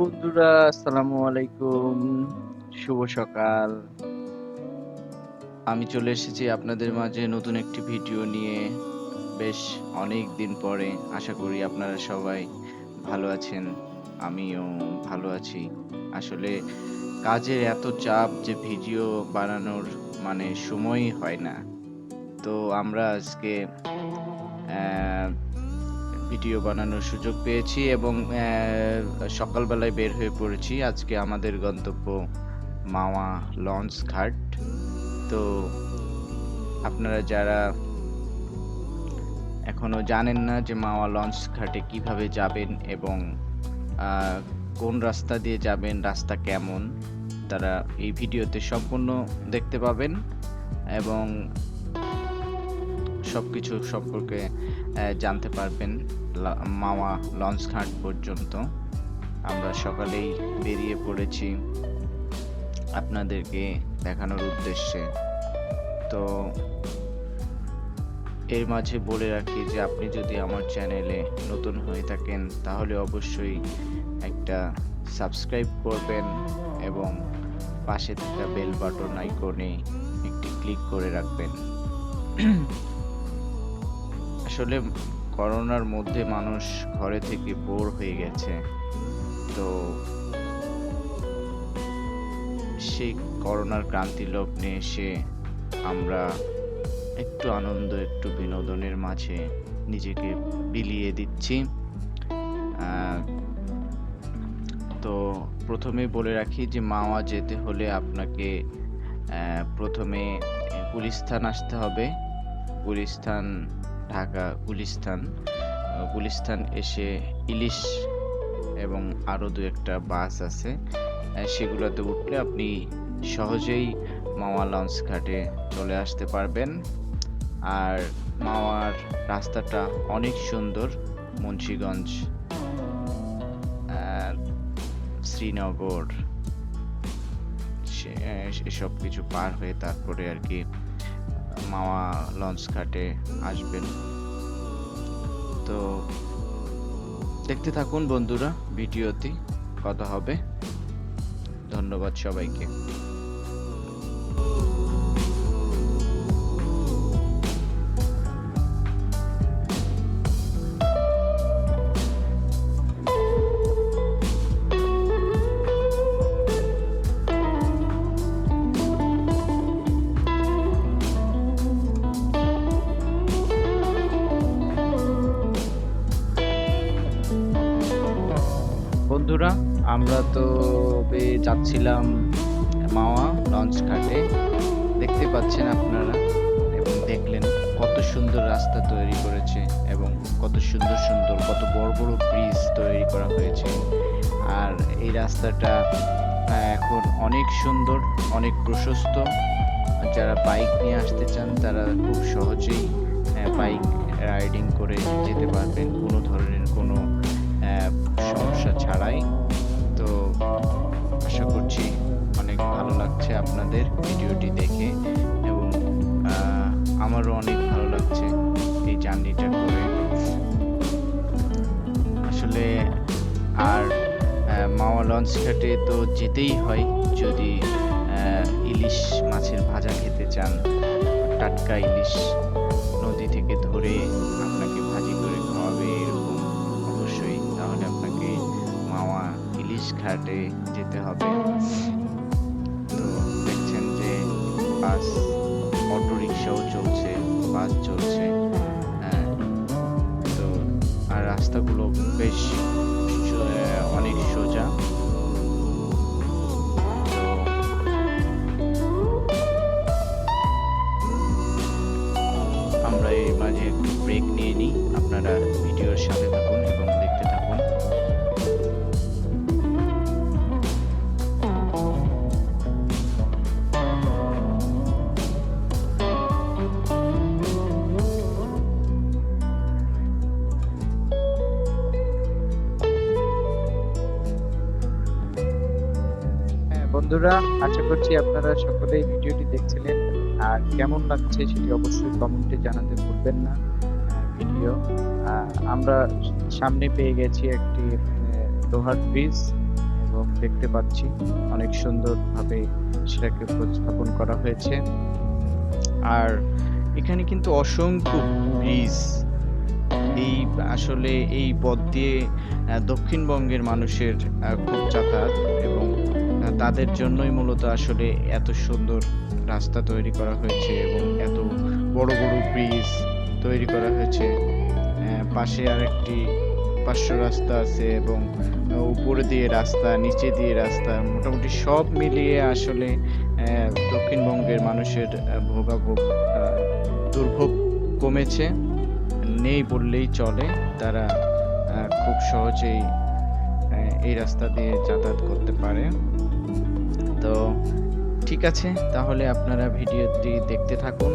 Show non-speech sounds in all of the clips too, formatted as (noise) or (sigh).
বন্ধুরা, আসসালামু আলাইকুম। শুভ সকাল। আমি চলে এসেছি আপনাদের মাঝে নতুন একটি ভিডিও নিয়ে। বেশ অনেক দিন পরে আশা করি আপনারা সবাই ভালো আছেন, আমিও ভালো আছি। আসলে কাজের এত চাপ যে ভিডিও বানানোর মানে সময়ই হয় না। তো আমরা আজকে ভিডিও বানানোর সুযোগ পেয়েছি এবং সকালবেলায় বের হয়ে পড়েছি। আজকে আমাদের গন্তব্য মাওয়া লঞ্চ ঘাট। তো আপনারা যারা এখনও জানেন না যে মাওয়া লঞ্চ ঘাটে কীভাবে যাবেন এবং কোন রাস্তা দিয়ে যাবেন রাস্তা কেমন তারা এই ভিডিওতে সম্পূর্ণ দেখতে পাবেন এবং সবকিছু সম্পর্কে আহ, জানতে পারবেন মাওয়া লঞ্চ ঘাট পর্যন্ত। আমরা সকালেই বেরিয়ে পড়েছি আপনাদেরকে দেখানোর উদ্দেশ্যে। তো এর মাঝে বলে রাখি যে, আপনি যদি আমার চ্যানেলে নতুন হয়ে থাকেন, তাহলে অবশ্যই একটা সাবস্ক্রাইব করবেন এবং পাশে থাকা বেল বাটন আইকনে একটি ক্লিক করে রাখবেন। আসলে করোনার মধ্যে মানুষ ঘরে থেকে বোর হয়ে গেছে। তো সেই করোনার ক্রান্তি লগ্নে এসে আমরা একটু আনন্দ, একটু বিনোদনের মাঝে নিজেকে বিলিয়ে দিচ্ছি। তো প্রথমে বলে রাখি যে মাওয়া যেতে হলে আপনাকে প্রথমে পুলিশ গুলিস্তান আসতে হবে। গুলিস্তান ঢাকা গুলিস্তান গুলিস্তান এসে ইলিশ এবং আরও দু একটা বাস আছে সেগুলোতে উঠলে আপনি সহজেই মাওয়া লঞ্চ ঘাটে চলে আসতে পারবেন। আর মাওয়ার রাস্তাটা অনেক সুন্দর, মুন্সিগঞ্জ শ্রীনগর, সে- এসব কিছু পার হয়ে তারপরে আর কি মাওয়া লঞ্চ ঘাটে আসবেন। তো দেখতে থাকুন বন্ধুরা ভিডিওতে কথা হবে। ধন্যবাদ সবাইকে। আমরা তো যাচ্ছিলাম মাওয়া লঞ্চ ঘাটে। দেখতে পাচ্ছেন আপনারা এবং দেখলেন কত সুন্দর রাস্তা তৈরি করেছে এবং কত সুন্দর সুন্দর, কত বড় বড় ব্রিজ তৈরি করা হয়েছে। আর এই রাস্তাটা এখন অনেক সুন্দর, অনেক প্রশস্ত। যারা বাইক নিয়ে আসতে চান তারা খুব সহজেই বাইক রাইডিং করে যেতে পারবেন। কোনো ধরনের কোনো সমস্যা ছাড়াই। আশা করছি অনেক ভালো লাগছে আপনাদের ভিডিওটি দেখে এবং আমারও অনেক ভালো লাগছে এই জার্নিটা করে। আসলে আর মাওয়া লঞ্চ তো যেতেই হয় যদি ইলিশ মাছের ভাজা খেতে চান। টাটকা ইলিশ নদী থেকে ধরে ঘাটে যেতে হবে। তো দেখছেন যে বাস অটো রিক্সাও চলছে বাস চলছে হ্যাঁ, তো আর রাস্তাগুলো বেশ অনেক সোজা। বন্ধুরা, আশা করছি আপনারা সকলেই ভিডিওটি দেখছিলেন। আর কেমন লাগছে সেটি অবশ্যই কমেন্টে জানাতে ভুলবেন না ভিডিও আমরা সামনে পেয়ে গেছি একটি লোহার ব্রিজ এবং দেখতে পাচ্ছি অনেক সুন্দরভাবে সেটাকে উপস্থাপন করা হয়েছে। আর এখানে কিন্তু অসংখ্য ব্রিজ এই আসলে এই পথ দিয়ে দক্ষিণবঙ্গের মানুষের খুব যাতায়াত এবং তাদের জন্যই মূলত আসলে এত সুন্দর রাস্তা তৈরি করা হয়েছে এবং এত বড় বড় ব্রিজ তৈরি করা হয়েছে। আহ, পাশে আরেকটি পার্শ্ব রাস্তা আছে এবং উপরে দিয়ে রাস্তা নিচে দিয়ে রাস্তা মোটামুটি সব মিলিয়ে আসলে দক্ষিণবঙ্গের মানুষের ভোগাভোগ দুর্ভোগ কমেছে। নেই বললেই চলে তারা খুব সহজেই এই রাস্তা দিয়ে যাতায়াত করতে পারে। তো ঠিক আছে, তাহলে আপনারা ভিডিওটি দেখতে থাকুন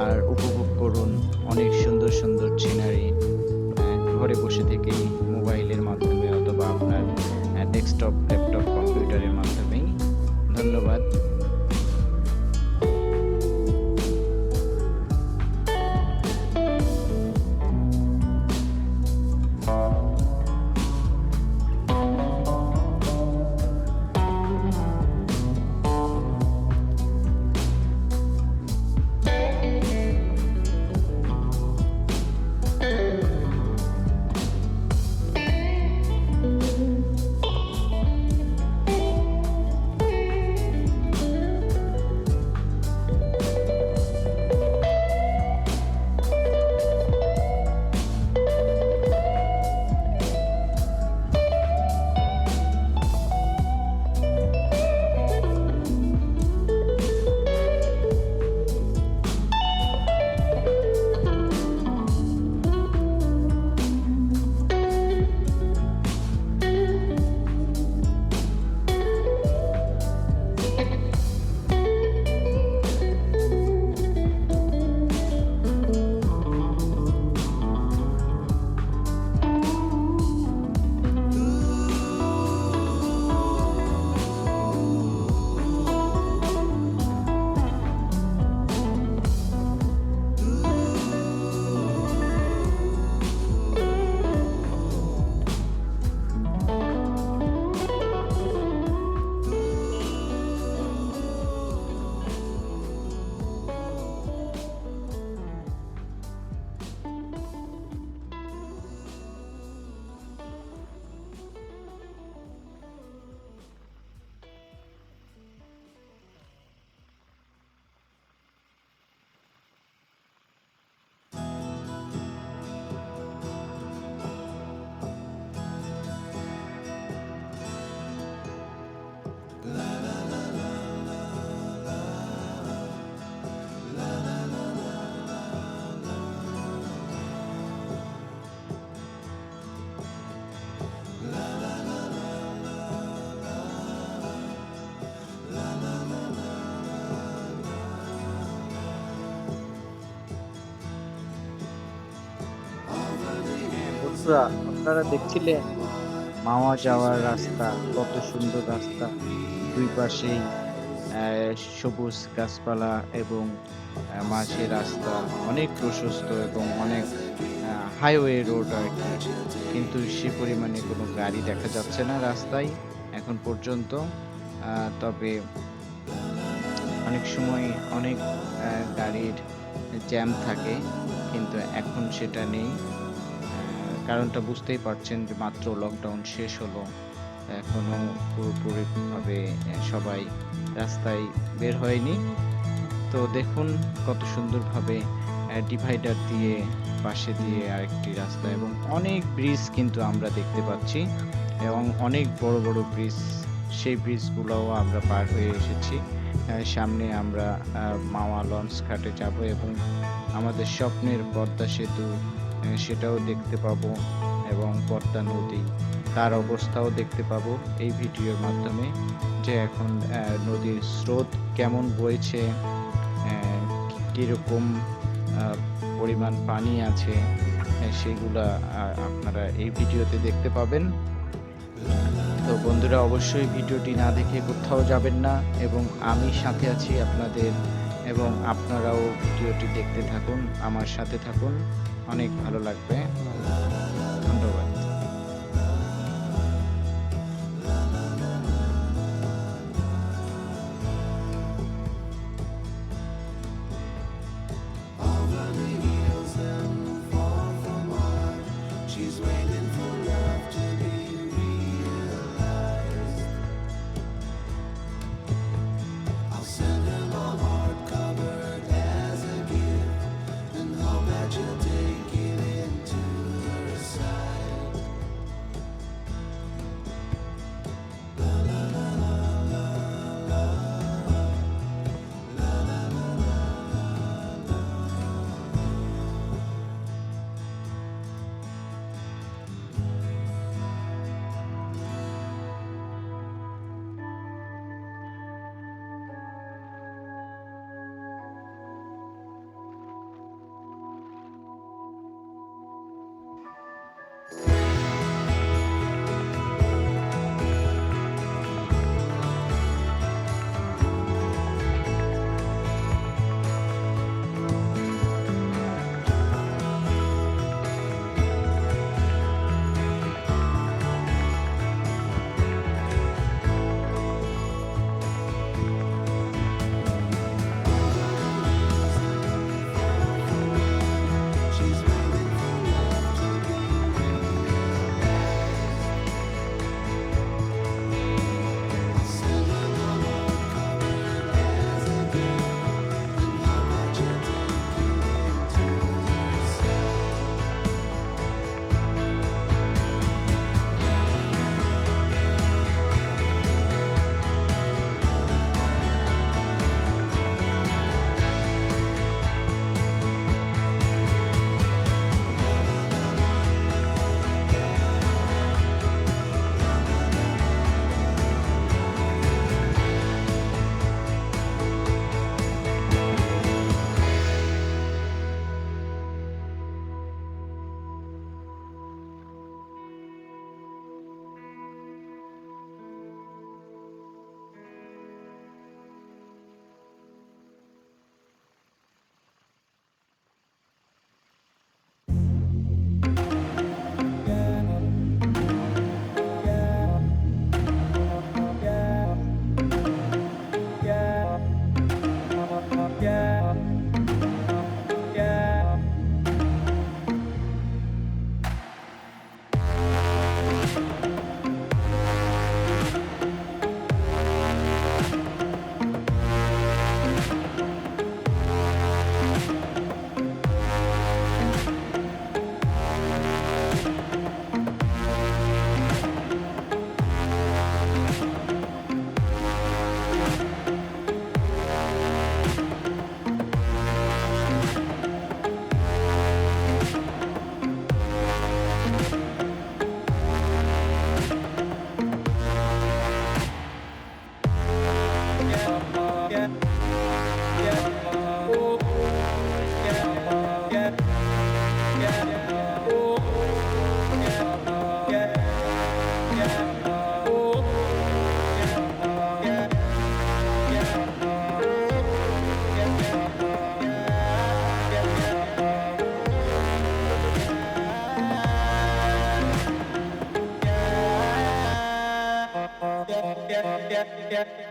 আর উপভোগ করুন অনেক সুন্দর সুন্দর সিনারি ঘরে বসে থেকেই মোবাইলের মাধ্যমে অথবা আপনার ডেস্কটপ ল্যাপটপ কম্পিউটারের মাধ্যমেই। ধন্যবাদ। বন্ধুরা, আপনারা দেখছিলেন মাওয়া যাওয়ার রাস্তা, কত সুন্দর রাস্তা। দুই পাশেই সবুজ গাছপালা এবং মাঝে রাস্তা। অনেক প্রশস্ত এবং অনেক হাইওয়ে রোড আর কি কিন্তু সে পরিমাণে কোনো গাড়ি দেখা যাচ্ছে না রাস্তায় এখন পর্যন্ত। তবে অনেক সময় অনেক গাড়ির জ্যাম থাকে, কিন্তু এখন সেটা নেই। কারণটা বুঝতেই পারছেন যে মাত্র লকডাউন শেষ হলো, এখনও পুরোপুরিভাবে সবাই রাস্তায় বের হয়নি। তো দেখুন কত সুন্দরভাবে ডিভাইডার দিয়ে, পাশে দিয়ে আরেকটি রাস্তা এবং অনেক ব্রিজ কিন্তু আমরা দেখতে পাচ্ছি এবং অনেক বড় বড় ব্রিজ সেই ব্রিজগুলোও আমরা পার হয়ে এসেছি। সামনে আমরা মাওয়া লঞ্চ ঘাটে যাব এবং আমাদের স্বপ্নের পদ্মা সেতু সেটাও দেখতে পাবো এবং পদ্মা নদী, তার অবস্থাও দেখতে পাবো এই ভিডিওর মাধ্যমে যে এখন নদীর স্রোত কেমন বইছে কীরকম পরিমাণ পানি আছে সেগুলা আপনারা এই ভিডিওতে দেখতে পাবেন। তো বন্ধুরা, অবশ্যই ভিডিওটি না দেখে কোথাও যাবেন না এবং আমি সাথে আছি আপনাদের এবং আপনারাও ভিডিওটি দেখতে থাকুন আমার সাথে থাকুন। অনেক ভালো লাগবে। yeah, yeah.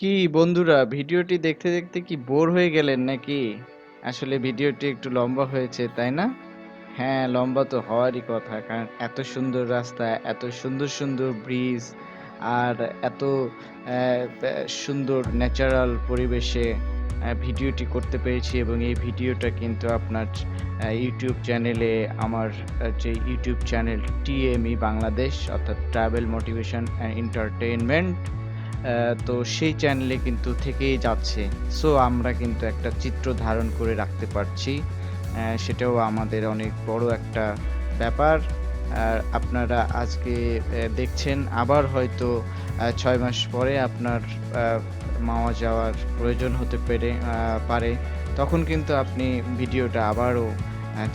কি বন্ধুরা, ভিডিওটি দেখতে দেখতে কি বোর হয়ে গেলেন নাকি? আসলে ভিডিওটি একটু লম্বা হয়েছে, তাই না? হ্যাঁ লম্বা তো হওয়ারই কথা, কারণ এত সুন্দর রাস্তা, এত সুন্দর সুন্দর ব্রিজ, আর এত সুন্দর ন্যাচারাল পরিবেশে ভিডিওটি করতে পেরেছি এবং এই ভিডিওটা কিন্তু আপনার ইউটিউব চ্যানেলে আমার যে ইউটিউব চ্যানেল টিএমই বাংলাদেশ, অর্থাৎ ট্রাভেল মোটিভেশন অ্যান্ড এন্টারটেইনমেন্ট তো সেই চ্যানেলে কিন্তু থেকেই যাচ্ছে। সো আমরা কিন্তু একটা চিত্র ধারণ করে রাখতে পারছি। সেটাও আমাদের অনেক বড় একটা ব্যাপার। আর আপনারা আজকে দেখছেন, আবার হয়তো ছয় মাস পরে আপনার মাওয়া যাওয়ার প্রয়োজন হতে পেরে পারে। তখন কিন্তু আপনি ভিডিওটা আবারও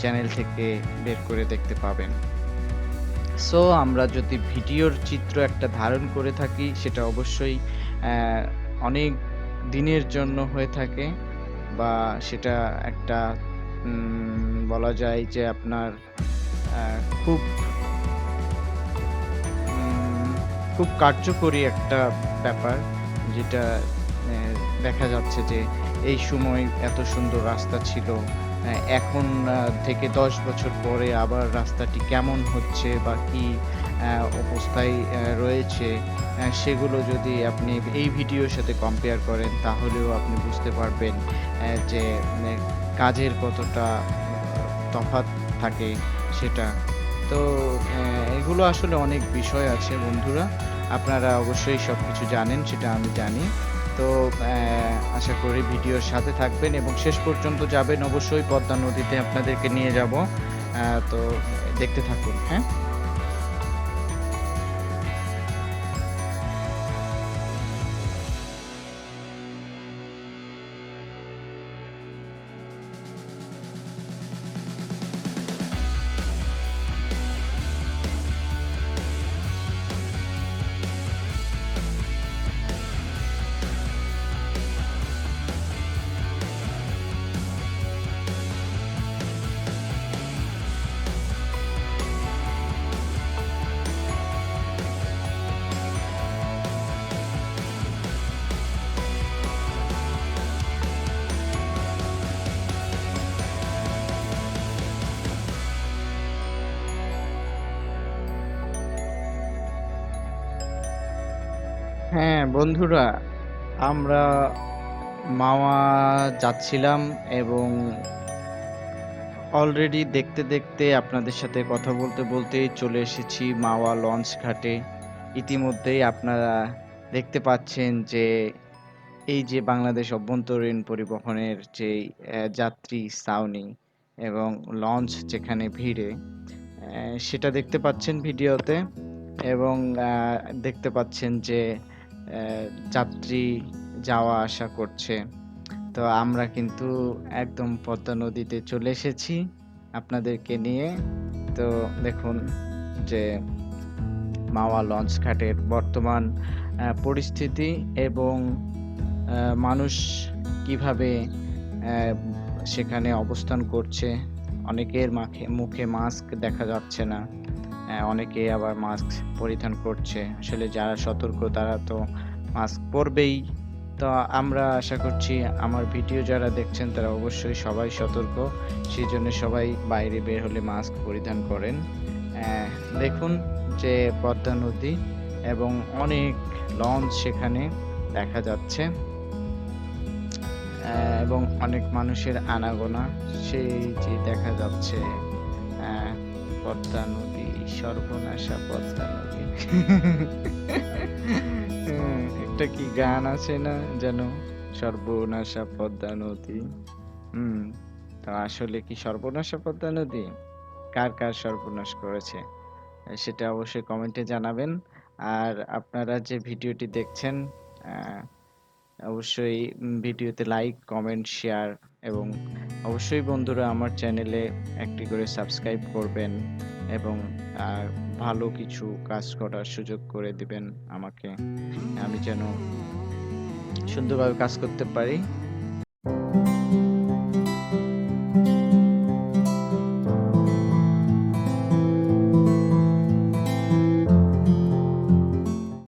চ্যানেল থেকে বের করে দেখতে পাবেন। সো আমরা যদি ভিডিওর চিত্র একটা ধারণ করে থাকি, সেটা অবশ্যই অনেক দিনের জন্য হয়ে থাকে বা সেটা একটা বলা যায় যে আপনার খুব খুব কার্যকরী একটা ব্যাপার যেটা দেখা যাচ্ছে যে এই সময় এত সুন্দর রাস্তা ছিল এখন থেকে দশ বছর পরে আবার রাস্তাটি কেমন হচ্ছে বা কি অবস্থায় রয়েছে সেগুলো যদি আপনি এই ভিডিওর সাথে কম্পেয়ার করেন, তাহলেও আপনি বুঝতে পারবেন যে কাজের কতটা তফাৎ থাকে সেটা। তো এগুলো আসলে অনেক বিষয় আছে বন্ধুরা। আপনারা অবশ্যই সব কিছু জানেন, সেটা আমি জানি। তো আশা করি ভিডিওর সাথে থাকবেন এবং শেষ পর্যন্ত যাবেন অবশ্যই পদ্মা নদীতে আপনাদেরকে নিয়ে যাব। তো দেখতে থাকুন হ্যাঁ? বন্ধুরা আমরা মাওয়া যাচ্ছিলাম এবং অলরেডি দেখতে, দেখতে আপনাদের সাথে কথা বলতে, বলতেই চলে এসেছি মাওয়া লঞ্চ ঘাটে। ইতিমধ্যেই আপনারা দেখতে পাচ্ছেন যে এই যে বাংলাদেশ অভ্যন্তরীণ পরিবহনের অ্যা যাত্রী ছাউনি এবং লঞ্চ যেখানে ভিড়ে সেটা দেখতে পাচ্ছেন ভিডিওতে এবং দেখতে পাচ্ছেন যে যাত্রী যাওয়া আসা করছে। তো আমরা কিন্তু একদম পদ্মা নদীতে চলে এসেছি আপনাদেরকে নিয়ে। তো দেখুন যে মাওয়া লঞ্চ ঘাটের বর্তমান পরিস্থিতি এবং মানুষ কীভাবে সেখানে অবস্থান করছে। অনেকের মাখে, মুখে মাস্ক দেখা যাচ্ছে না। অ্যা অনেকে আবার মাস্ক পরিধান করছে। আসলে যারা সতর্ক, তারা তো মাস্ক পরবেই। তো আমরা আশা করছি আমার ভিডিও যারা দেখছেন, তারা অবশ্যই সবাই সতর্ক। সেই জন্য সবাই বাইরে বের হলে মাস্ক পরিধান করেন। দেখুন যে পদ্মা নদী এবং অনেক লঞ্চ সেখানে দেখা যাচ্ছে। এবং অনেক মানুষের আনাগোনা, সেই যে দেখা যাচ্ছে পদ্মা নদী সর্বনাশা পদ্মা নদী। (laughs) একটা কি গান আছে না যেন? সর্বনাশা পদ্মা নদী। হুম, তো আসলে কি সর্বনাশা পদ্মা নদী? কার, কার সর্বনাশ করেছে? সেটা অবশ্যই কমেন্টে জানাবেন। আর আপনারা যে ভিডিওটি দেখছেন অবশ্যই ভিডিওতে লাইক, কমেন্ট, শেয়ার এবং অবশ্যই বন্ধুরা আমার চ্যানেলে একটি করে সাবস্ক্রাইব করবেন এবং ভালো কিছু কাজ করার সুযোগ করে দিবেন আমাকে। আমি যেন সুন্দরভাবে কাজ করতে পারি।